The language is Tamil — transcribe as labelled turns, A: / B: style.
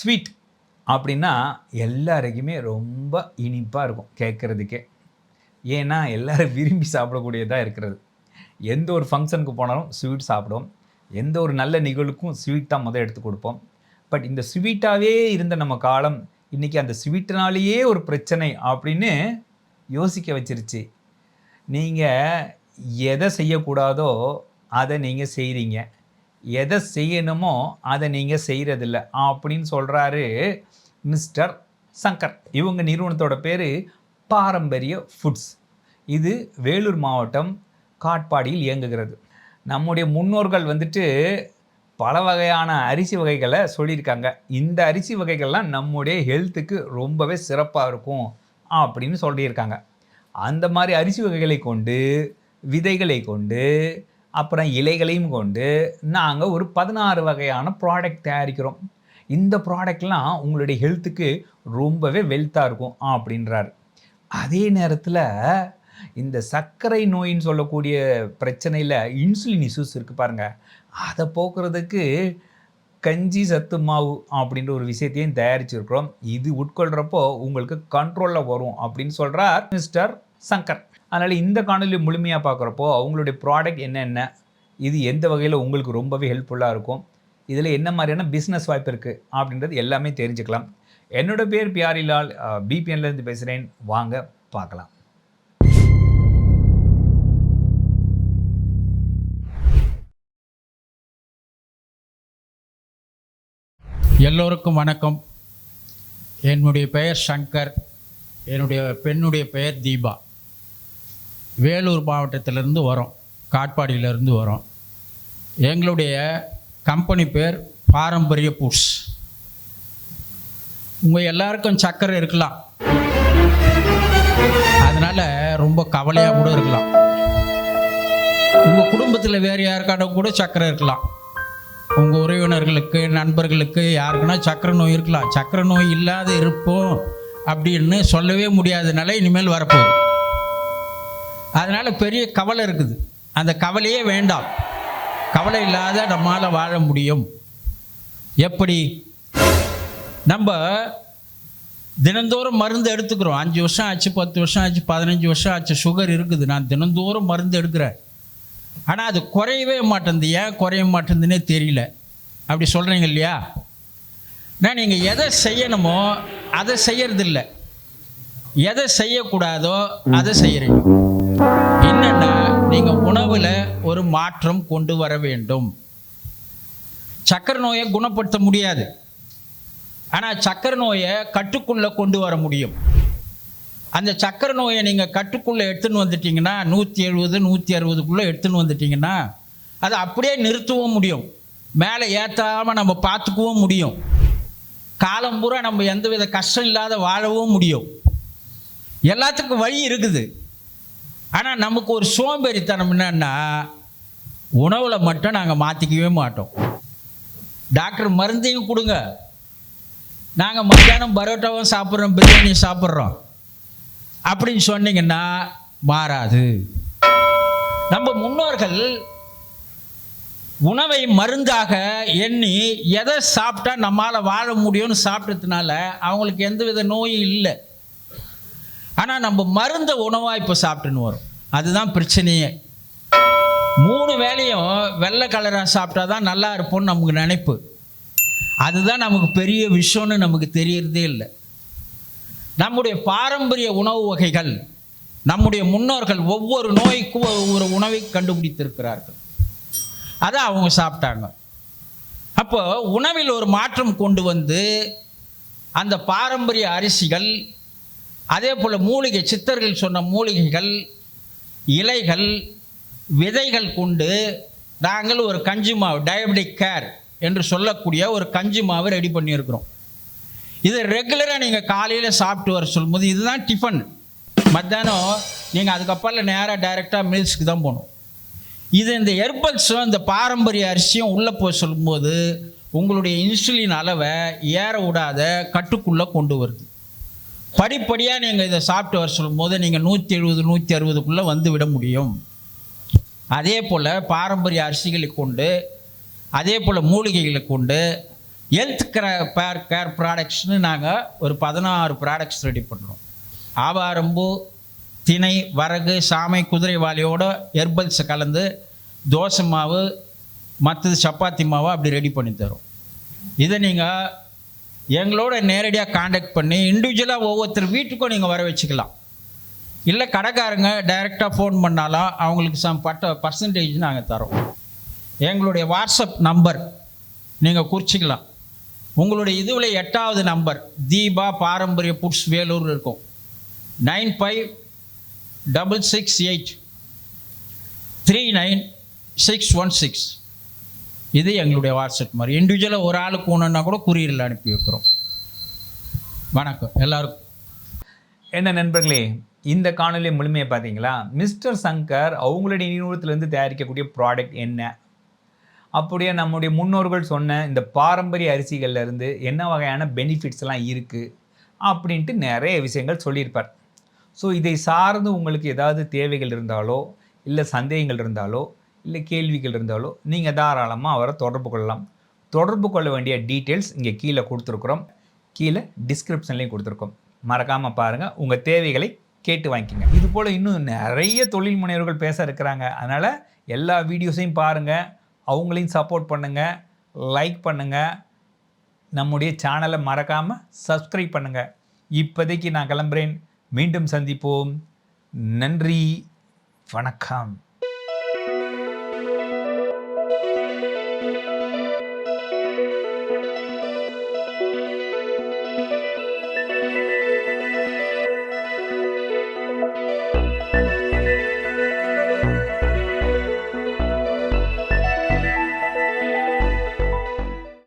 A: ஸ்வீட் அப்படின்னா எல்லாருக்குமே ரொம்ப இனிப்பாக இருக்கும் கேட்குறதுக்கே ஏன்னா எல்லோரும் விரும்பி சாப்பிடக்கூடியதாக இருக்கிறது. எந்த ஒரு ஃபங்க்ஷனுக்கு போனாலும் ஸ்வீட் சாப்பிடுவோம் எந்த ஒரு நல்ல நிகழ்வுக்கும் ஸ்வீட் தான் முதல் எடுத்து கொடுப்போம். பட் இந்த ஸ்வீட்டாகவே இருந்த நம்ம காலம் இன்றைக்கி அந்த ஸ்வீட்டினாலேயே ஒரு பிரச்சனை அப்படின்னு யோசிக்க வச்சிருச்சு. நீங்கள் எதை செய்யக்கூடாதோ அதை நீங்கள் செய்கிறீங்க எதை செய்யணுமோ அதை நீங்கள் செய்கிறதில்ல அப்படின்னு சொல்கிறாரு மிஸ்டர் சங்கர். இவங்க நிறுவனத்தோட பேர் பாரம்பரிய ஃபுட்ஸ் இது வேலூர் மாவட்டம் காட்பாடியில் இயங்குகிறது. நம்முடைய முன்னோர்கள் வந்துட்டு பல வகையான அரிசி வகைகளை சொல்லியிருக்காங்க. இந்த அரிசி வகைகள்லாம் நம்முடைய ஹெல்த்துக்கு ரொம்பவே சிறப்பாக இருக்கும் அப்படின்னு சொல்லியிருக்காங்க. அந்த மாதிரி அரிசி வகைகளை கொண்டு விதைகளை கொண்டு அப்புறம் இலைகளையும் கொண்டு நாங்கள் ஒரு பதினாறு வகையான ப்ராடக்ட் தயாரிக்கிறோம். இந்த ப்ராடக்ட்லாம் உங்களுடைய ஹெல்த்துக்கு ரொம்பவே வெல்த்தாக இருக்கும் அப்படின்றார். அதே நேரத்தில் இந்த சர்க்கரை நோயின்னு சொல்லக்கூடிய பிரச்சனையில் இன்சுலின் இஷ்யூஸ் இருக்குது பாருங்கள் அதை போக்குறதுக்கு கஞ்சி சத்து மாவு அப்படின்ற ஒரு விஷயத்தையும் தயாரிச்சிருக்கிறோம். இது உட்கொள்கிறப்போ உங்களுக்கு கண்ட்ரோலில் வரும் அப்படின்னு சொல்கிறார் மிஸ்டர் சங்கர். அதனால் இந்த காணொலி முழுமையாக பார்க்குறப்போ அவங்களுடைய ப்ராடக்ட் என்னென்ன இது எந்த வகையில் உங்களுக்கு ரொம்பவே ஹெல்ப்ஃபுல்லாக இருக்கும்? இதில் என்ன மாதிரியான பிஸ்னஸ் வாய்ப்பு இருக்குது அப்படின்றது எல்லாமே தெரிஞ்சுக்கலாம். என்னோட பேர் பியாரிலால் பிபிஎன்லேருந்து பேசுகிறேன் வாங்க பார்க்கலாம்.
B: எல்லோருக்கும் வணக்கம். என்னுடைய பெயர் சங்கர். என்னுடைய பெண்ணுடைய பெயர் தீபா. வேலூர் மாவட்டத்திலேருந்து வரோம். காட்பாடியிலேருந்து வரோம். எங்களுடைய கம்பெனி பேர் பாரம்பரிய புட்ஸ். உங்கள் எல்லாருக்கும் சக்கரை இருக்கலாம். அதனால் ரொம்ப கவலையாக கூட இருக்கலாம். உங்கள் குடும்பத்தில் வேறு யாருக்கான கூட சக்கரை இருக்கலாம். உங்கள் உறவினர்களுக்கு நண்பர்களுக்கு யாருக்குன்னா சக்கரை நோய் இருக்கலாம். சக்கரை நோய் இல்லாத இருப்போம் அப்படின்னு சொல்லவே முடியாத நிலை இனிமேல் வரப்போகுது. அதனால் பெரிய கவலை இருக்குது. அந்த கவலையே வேண்டாம். கவலை இல்லாத நம்மால் வாழ முடியும். எப்படி? நம்ம தினந்தோறும் மருந்து எடுத்துக்கிறோம். அஞ்சு வருஷம் ஆச்சு பத்து வருஷம் ஆச்சு பதினஞ்சு வருஷம் ஆச்சு சுகர் இருக்குது. நான் தினந்தோறும் மருந்து எடுக்கிறேன். ஆனால் அது குறையவே மாட்டேங்குது. ஏன் குறைய மாட்டேங்குதுன்னே தெரியல. அப்படி சொல்கிறீங்க இல்லையா? நான் நீங்கள் எதை செய்யணுமோ அதை செய்யறதில்லை. எதை செய்யக்கூடாதோ அதை செய்கிறீங்க என்னென்னா நீங்கள் உணவில் ஒரு மாற்றம் கொண்டு வர வேண்டும். சக்கரை நோயை குணப்படுத்த முடியாது. ஆனால் சக்கரை நோயை கட்டுக்குள்ளே கொண்டு வர முடியும். அந்த சக்கரை நோயை நீங்கள் கட்டுக்குள்ளே எடுத்துன்னு வந்துட்டிங்கன்னா நூற்றி எழுபது நூற்றி அறுபதுக்குள்ளே எடுத்துன்னு வந்துட்டிங்கன்னா அதை அப்படியே நிறுத்தவும் முடியும். மேலே ஏற்றாமல் நம்ம பார்த்துக்கவும் முடியும். காலம் பூரா நம்ம எந்தவித கஷ்டம் இல்லாத வாழவும் முடியும். எல்லாத்துக்கும் வழி இருக்குது. ஆனால் நமக்கு ஒரு சோம்பேறித்தனம் என்னன்னா உணவில் மட்டும் நாங்கள் மாற்றிக்கவே மாட்டோம். டாக்டர் மருந்தையும் கொடுங்க. நாங்கள் மத்தியானம் பரோட்டாவும் சாப்பிட்றோம் பிரியாணியும் சாப்பிட்றோம். அப்படின்னு சொன்னீங்கன்னா மாறாது. நம்ம முன்னோர்கள் உணவை மருந்தாக எண்ணி எதை சாப்பிட்டா நம்மால் வாழ முடியும்னு சாப்பிட்டதுனால அவங்களுக்கு எந்தவித நோயும் இல்லை. ஆனால் நம்ம மருந்த உணவாக இப்போ சாப்பிட்டுன்னு வரும். அதுதான் பிரச்சனையே. மூணு வேளையும் வெள்ளை கலராக சாப்பிட்டா தான் நல்லா இருப்போம்னு நமக்கு நினைப்பு. அதுதான் நமக்கு பெரிய விஷயம்னு நமக்கு தெரியறதே இல்லை. நம்முடைய பாரம்பரிய உணவு வகைகள் நம்முடைய முன்னோர்கள் ஒவ்வொரு நோய்க்கும் ஒவ்வொரு உணவை கண்டுபிடித்திருக்கிறார்கள். அதை அவங்க சாப்பிட்டாங்க. அப்போ உணவில் ஒரு மாற்றம் கொண்டு வந்து அந்த பாரம்பரிய அரிசிகள் அதே போல் மூலிகை சித்தர்கள் சொன்ன மூலிகைகள் இலைகள் விதைகள் கொண்டு நாங்கள் ஒரு கஞ்சி மாவு டயபெட்டிக் கேர் என்று சொல்லக்கூடிய ஒரு கஞ்சி மாவு ரெடி பண்ணியிருக்கிறோம். இது ரெகுலராக நீங்கள் காலையில் சாப்பிட்டு வர சொல்லும்போது இதுதான் டிஃபன் மத்தியானம் நீங்கள் அதுக்கப்புறம் நேராக டைரெக்டாக மில்ஸ்க்கு தான் போகணும். இது இந்த ஹெர்பல்ஸும் இந்த பாரம்பரிய அரிசியும் உள்ளே போய் சொல்லும்போது உங்களுடைய இன்சுலின் அளவை ஏற விடாத கட்டுக்குள்ளே கொண்டு வருது. படிப்படியாக நீங்கள் இதை சாப்பிட்டு வர சொல்லும்போது நீங்கள் நூற்றி எழுபது நூற்றி அறுபதுக்குள்ளே வந்து விட முடியும். அதே போல் பாரம்பரிய அரிசிகளை கொண்டு அதே போல் மூலிகைகளை கொண்டு ஹெல்த் கேர் கேர் ப்ராடக்ட்ஸ்னு நாங்கள் ஒரு பதினாறு ப்ராடக்ட்ஸ் ரெடி பண்ணுறோம் ஆவாரம்பு திணை வரகு சாமை குதிரைவாலியோட ஹெர்பல்ஸை கலந்து தோசை மாவு மற்றது சப்பாத்தி மாவு அப்படி ரெடி பண்ணி தரும். இதை நீங்கள் எங்களோட நேரடியாக காண்டாக்ட் பண்ணி இண்டிவிஜுவலாக ஒவ்வொருத்தர் வீட்டுக்கும் நீங்கள் வர வச்சுக்கலாம். இல்லை கடைக்காரங்க டைரெக்டாக ஃபோன் பண்ணாலும் அவங்களுக்கு சம் பட்ட பர்சன்டேஜ் நாங்கள் தரோம். எங்களுடைய வாட்ஸ்அப் நம்பர் நீங்கள் குறிச்சிக்கலாம். உங்களுடைய இதுவில் எட்டாவது நம்பர் தீபா பாரம்பரிய புட்ஸ் வேலூர் இருக்கும். Nine five double six eight three nine six one six. இது எங்களுடைய வாட்ஸ்அப் மாதிரி. இண்டிவிஜுவலாக ஒரு ஆளுக்கு ஒன்றுன்னா கூட குறியீரில் அனுப்பி வைக்கிறோம். வணக்கம். எல்லாருக்கும்.
A: என்ன நண்பர்களே இந்த காணொலி முழுமையை பார்த்தீங்களா மிஸ்டர் சங்கர் அவங்களுடைய நிறுவனத்திலேருந்து தயாரிக்கக்கூடிய ப்ராடக்ட் என்ன? அப்படியே நம்முடைய முன்னோர்கள் சொன்ன இந்த பாரம்பரிய அரிசிகள்லேருந்து என்ன வகையான பெனிஃபிட்ஸ்லாம் இருக்குது அப்படின்ட்டு நிறைய விஷயங்கள் சொல்லியிருப்பார். ஸோ இதை சார்ந்து உங்களுக்கு ஏதாவது தேவைகள் இருந்தாலோ இல்லை சந்தேகங்கள் இருந்தாலோ இல்லை கேள்விகள் இருந்தாலோ நீங்கள் தாராளமாக அவரை தொடர்பு கொள்ளலாம். தொடர்பு கொள்ள வேண்டிய டீட்டெயில்ஸ் இங்கே கீழே கொடுத்துருக்குறோம். கீழே டிஸ்கிரிப்ஷன்லேயும் கொடுத்துருக்கோம். மறக்காமல் பாருங்கள் உங்கள் தேவைகளை கேட்டு வாங்கிக்கோங்க. இது போல் இன்னும் நிறைய தொழில் முனைவர்கள் பேச இருக்கிறாங்க. அதனால் எல்லா வீடியோஸையும் பாருங்கள் அவங்களையும் சப்போர்ட் பண்ணுங்கள் லைக் பண்ணுங்கள் நம்முடைய சேனலை மறக்காமல் சப்ஸ்கிரைப் பண்ணுங்கள் இப்போதைக்கு நான் கிளம்புறேன். மீண்டும் சந்திப்போம். நன்றி. வணக்கம்.